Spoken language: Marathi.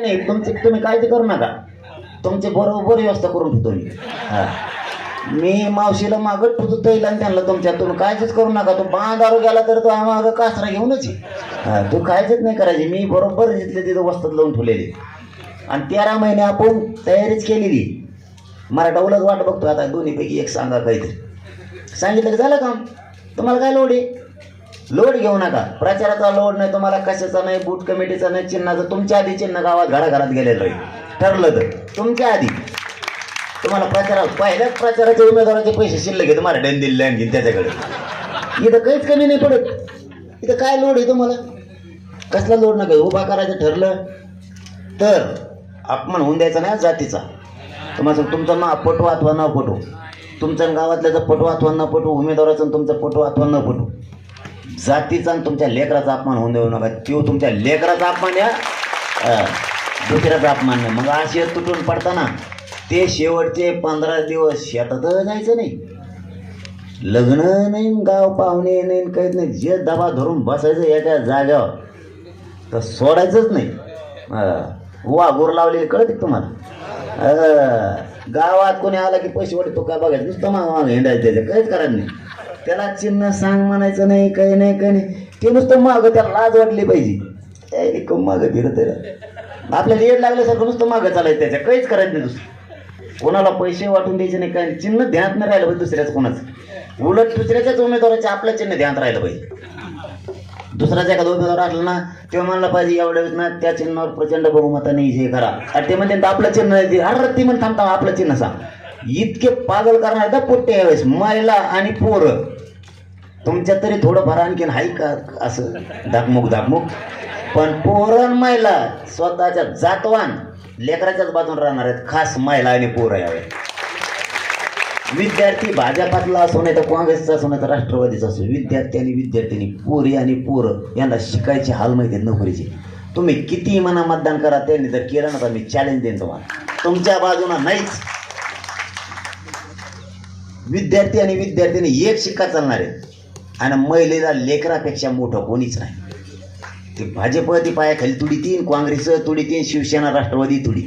नाही तुमची तुम्ही काळजी करू नका. तुमची बरोबर व्यवस्था करून ठेवतो मी. हा. मी मावशीला मागत ठेवतो तैला आणि त्यांना तुमच्या तुम्ही काळजीच करू नका. तू बांधारू गेला तर तो मागं कासरा घेऊनच ये. हा तू काळजीच नाही करायची. मी बरोबर जिथले तिथं वस्तात लावून ठेवलेली. आणि तेरा महिने आपण तयारीच केलेली. मराठा उलट वाट बघतो आता दोन्हीपैकी एक सांगा काहीतरी. सांगितलं की झालं काम? तुम्हाला काय लोड आहे? लोड घेऊ नका. प्रचाराचा लोड नाही तुम्हाला कशाचा नाही बूट कमिटीचा नाही चिन्हाचं. तुमच्या आधी चिन्ह गावात घराघरात गेलेलं आहे. ठरलं तर. तुमच्या आधी. तुम्हाला प्रचारात पहिल्याच प्रचाराच्या उमेदवाराचे पैसे शिल्लक आहेत. डेन दिले आणखी त्याच्याकडे. इथं काहीच कमी नाही पडत. इथं काय लोड आहे तुम्हाला? कसला लोड नका उभा करायचं ठरलं तर अपमान होऊन द्यायचा नाही जातीचा. तुम्हाला तुमचं नाव पटू अथवा न पटू. तुमच्या गावातल्याचं पटू अथवा न पटू उमेदवाराचं तुमचं पटू अथवा न पटू. जातीचा आणि तुमच्या लेकराचा अपमान होऊन देऊ नका. तो तुमच्या लेकराचा अपमान या दुसऱ्याचा अपमान नाही. मग असे तुटून पडताना ते शेवटचे पंधरा दिवस शेतात जायचं नाही. लग्न नाही गाव पाहुणे नाही काहीच नाही. जे दबा धरून बसायचं एका जाग्यावर तर सोडायचंच नाही. वा वाघूर लावलेली कळते तुम्हाला? गावात कोणी आला की पैसे वाटतो काय बघायचं? नुसतं माग माग हिंडायचं त्याचं काहीच करायचं नाही. त्याला चिन्ह सांग म्हणायचं नाही काही नाही काही नाही. ते नुसतं मागं त्याला लाज वाटली पाहिजे. त्याने कम मागं फिरत त्याला आपल्याला येड लागल्यासारखं नुसतं मागं चालायचं त्याच्या. काहीच करायचं नाही दुसरं. कोणाला पैसे वाटून द्यायचे नाही काय चिन्ह ध्यानात नाही राहिलं पाहिजे दुसऱ्याच कोणाचं. उलट दुसऱ्याच्याच उमेदवाराचे आपलं चिन्ह ध्यानात राहिलं पाहिजे. दुसराचा एखादा उमेदवार असला ना तेव्हा म्हणलं पाहिजे एवढ्या वेळेस ना त्या चिन्हावर प्रचंड बहुमताने हे करा. आणि ते म्हणते आपलं चिन्ह आहे अरे ती म्हणून थांबता आपलं चिन्ह सांग. इतके पागल करणार का पोट्टे यावेळेस महिला आणि पोर. तुमच्या तरी थोडंफार आणखीन हाय का असं? धाकमुक धाकमुक. पण पोरण महिला स्वतःच्या जातवान लेकराच्याच बाजून राहणार आहेत खास महिला आणि पोर यावेळेस. विद्यार्थी भाजपातला असो नाही तर काँग्रेसचा असो नाही तर राष्ट्रवादीचा असो विद्यार्थी आणि विद्यार्थिनी पोरी आणि पोरं यांना शिकायचे हाल माहिती आहेत नोकरीचे. तुम्ही किती मना मतदान करा त्यांनी जर केलं ना तर मी चॅलेंज देईन तुम्हाला. तुमच्या बाजूला नाहीच. विद्यार्थी आणि विद्यार्थिनी एक शिक्का चालणार आहेत. आणि महिलेला लेकरापेक्षा मोठं कोणीच नाही. ते भाजप ती पायाखाली तुडी तीन काँग्रेस तुडी तीन शिवसेना राष्ट्रवादी तुडी.